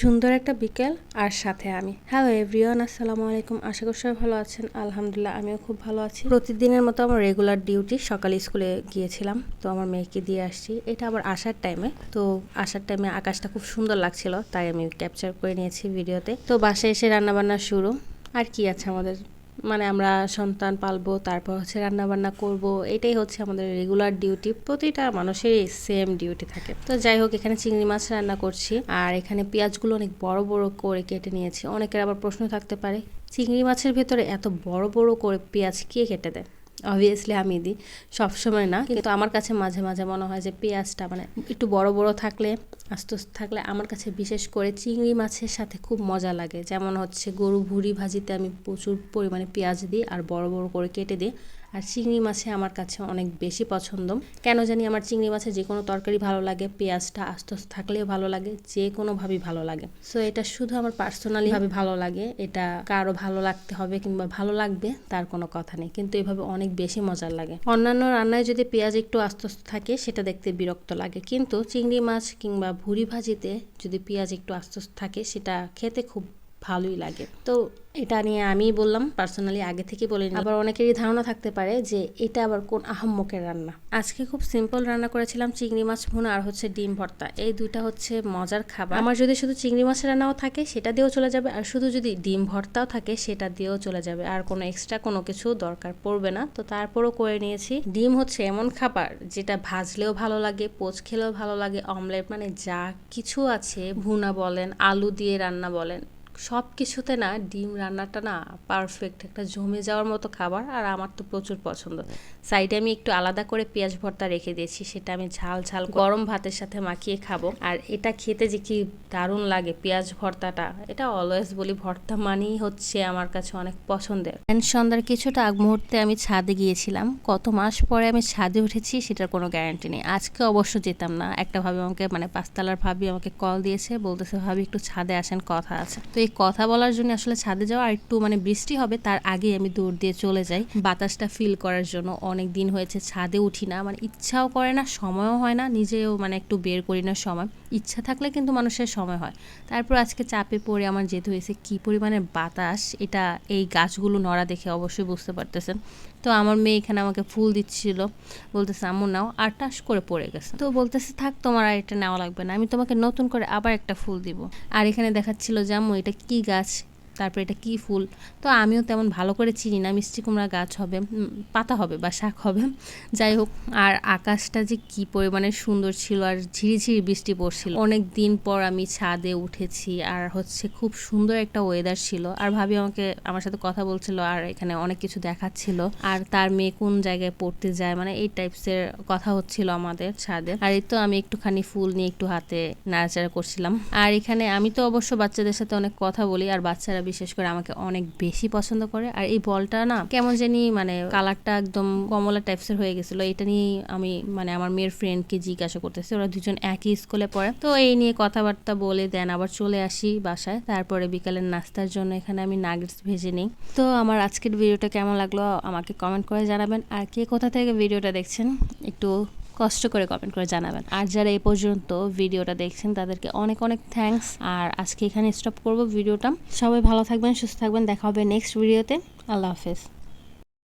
সুন্দর একটা বিকেল, আর সাথে আমি। হ্যালো এভরিওয়ান আসসালামু আলাইকুম। আশা করি সবাই ভালো আছেন। আলহামদুলিল্লাহ, আমিও খুব ভালো আছি। প্রতিদিনের মতো আমার রেগুলার ডিউটি সকালে স্কুলে গিয়েছিলাম। তো আমার মেয়েকে দিয়ে আসছি। এটা আবার আসার টাইমে তো আসার টাইমে আকাশটা খুব সুন্দর লাগছিল, তাই আমি ক্যাপচার করে নিয়েছি ভিডিওতে তো বাসায় এসে রান্নাবান্না শুরু। আর কি আছে আমাদের? মানে আমরা সন্তান পালবো, তারপর হচ্ছে রান্নাবান্না করব, এটাই হচ্ছে আমাদের রেগুলার ডিউটি প্রতিটা মানুষেরই সেম ডিউটি থাকে। তো যাই হোক, এখানে চিংড়ি মাছ রান্না করছি। আর এখানে পেঁয়াজগুলো অনেক বড় বড় করে কেটে নিয়েছি। অনেকের আবার প্রশ্ন থাকতে পারে, চিংড়ি মাছের ভেতরে এত বড় বড় করে পেঁয়াজ কে কেটে দেয়? অবভিয়াসলি আমি দিই সবসময় না। কিন্তু আমার কাছে মাঝে মাঝে মনে হয় যে পেঁয়াজটা মানে একটু বড় বড় থাকলে আস্তে থাকলে আমার কাছে বিশেষ করে চিংড়ি মাছের সাথে খুব মজা লাগে। যেমন হচ্ছে গরু ভুড়ি ভাজিতে আমি প্রচুর পরিমাণে পেঁয়াজ দিই আর বড় বড় করে কেটে দিই। আর চিংড়ি মাছে আমার কাছে অনেক বেশি পছন্দ। কেন জানি আমার চিংড়ি মাছে যে কোনো তরকারি ভালো লাগে, পেঁয়াজটা আস্তে থাকলেও ভালো লাগে, যে কোনোভাবেই ভালো লাগে। সো এটা শুধু আমার পার্সোনালিভাবে ভালো লাগে, এটা কারও ভালো লাগতে হবে কিংবা ভালো লাগবে তার কোনো কথা নেই। কিন্তু এভাবে অনেক বেশি মজার লাগে। অন্যান্য রান্নায় যদি পেঁয়াজ একটু আস্তে থাকে, সেটা দেখতে বিরক্ত লাগে। কিন্তু চিংড়ি মাছ কিংবা ভুড়ি ভাজিতে যদি পেঁয়াজ একটু আস্ত থাকে সেটা খেতে খুব ভালোই লাগে। তো এটা নিয়ে আমি বললাম পার্সোনালি আগে থেকে বলিনি আবার অনেকেরই ধারণা থাকতে পারে যে এটা আবার কোন আহম্মকের রান্না। আজকে খুব সিম্পল রান্না করেছিলাম চিংড়ি মাছ ভুনা আর হচ্ছে ডিম ভর্তা। এই দুইটা হচ্ছে মজার খাবার। আমার যদি শুধু চিংড়ি মাছের রান্নাও থাকে, সেটা দিয়েও চলে যাবে। আর শুধু যদি ডিম ভর্তাও থাকে, সেটা দিয়েও চলে যাবে। আর কোনো এক্সট্রা কোনো কিছু দরকার পড়বে না। তো তারপরও করে নিয়েছি। ডিম হচ্ছে এমন খাবার যেটা ভাজলেও ভালো লাগে পোচ খেলেও ভালো লাগে অমলেট মানে যা কিছু আছে, ভুনা বলেন, আলু দিয়ে রান্না বলেন। সব কিছুতে না ডিম রান্নাটা না পারফেক্ট একটা জমে যাওয়ার মতো খাবার আর আমার তো প্রচুর পছন্দ। সাইডে আমি একটু আলাদা করে পেঁয়াজ ভর্তা রেখে দিয়েছি, সেটা আমি ঝাল ঝাল গরম ভাতের সাথে মাখিয়ে খাব। আর এটা খেতে যে কি দারুণ লাগে পেঁয়াজ ভর্তাটা, এটা অলওয়েজ বলি ভর্তা মানেই হচ্ছে আমার কাছে অনেক পছন্দের। অ্যান্ড সন্ধ্যার কিছুটা আগ মুহূর্তে আমি ছাদে গিয়েছিলাম, কত মাস পরে আমি ছাদে উঠেছি সেটার কোনো গ্যারান্টি নেই। আজকে অবশ্য যেতাম না, একটা ভাবি আমাকে মানে পাঁচতলার ভাবি আমাকে কল দিয়েছে, বলতেছে, ভাবি, একটু ছাদে আসেন, কথা আছে। তো এই কথা বলার জন্য আসলে ছাদে যাওয়া আর একটু মানে বৃষ্টি হবে, তার আগেই আমি দৌড় দিয়ে চলে যাই। বাতাসটা ফিল করার জন্য অনেক দিন হয়েছে ছাদে উঠি না মানে ইচ্ছাও করে না, সময়ও হয় না, নিজেও মানে একটু বের করি না সময়। ইচ্ছা থাকলে কিন্তু মানুষের সময় হয়। তারপর আজকে চাপে পড়ে আমার যেতে হয়েছে, কি পরিমাণে বাতাস, এটা এই গাছগুলো নড়া দেখে অবশ্যই বুঝতে পারতেছেন। তো আমার মেয়ে এখানে আমাকে ফুল দিচ্ছিল। বলতেছে, আম্মু, নাও। আর টাস করে পড়ে গেছে। তো বলতেছে, থাক, তোমার আর এটা নেওয়া লাগবে না। আমি তোমাকে নতুন করে আবার একটা ফুল দিব। আর এখানে দেখাচ্ছিল যে, আম্মু, এটা কি গাছ? তারপরে এটা কি ফুল? তো আমিও তেমন ভালো করে চিনি না, মিষ্টি কুমড়া গাছ হবে পাতা হবে বা শাক হবে। যাই হোক, আর আকাশটা যে কি পরিমাণে সুন্দর ছিল আর ঝিরিঝিরি বৃষ্টি পড়ছিল। অনেক দিন পর আমি ছাদে উঠেছি আর হচ্ছে খুব সুন্দর একটা ওয়েদার ছিল। আর ভাবি আমাকে, আমার সাথে কথা বলছিল আর এখানে অনেক কিছু দেখাচ্ছিল। আর তার মেয়ে কোন জায়গায় পড়তে যায় মানে এই টাইপসের কথা হচ্ছিল আমাদের ছাদে। আর এই তো আমি একটুখানি ফুল নিয়ে একটু হাতে নাড়াচাড়া করছিলাম। আর এখানে আমি তো অবশ্য বাচ্চাদের সাথে অনেক কথা বলি, আর বাচ্চারা বিশেষ করে আমাকে অনেক বেশি পছন্দ করে। আর এই বলটা না কেমন জানি মানে কালারটা একদম কমলা টাইপসের হয়ে গেছিল। এটা নিয়ে আমি মানে আমার মেয়ের ফ্রেন্ডকে জিজ্ঞাসা করতেছি, ওরা দুজন একই স্কুলে পড়ে। তো এই নিয়ে কথাবার্তা বলে দেন, আবার চলে আসি বাসায়। তারপরে বিকালের নাস্তার জন্য এখানে আমি নাগেটস ভেজে নিই। তো আমার আজকের ভিডিওটা কেমন লাগল আমাকে কমেন্ট করে জানাবেন। আর কে কোথা থেকে ভিডিওটা দেখছেন একটু কষ্ট করে কমেন্ট করে জানাবেন। আর যারা এই পর্যন্ত ভিডিওটা দেখছেন, তাদেরকে অনেক অনেক থ্যাংকস আর আজকে এখানে স্টপ করব ভিডিওটা। সবাই ভালো থাকবেন, সুস্থ থাকবেন। দেখা হবে নেক্সট ভিডিওতে আল্লাহ হাফেজ।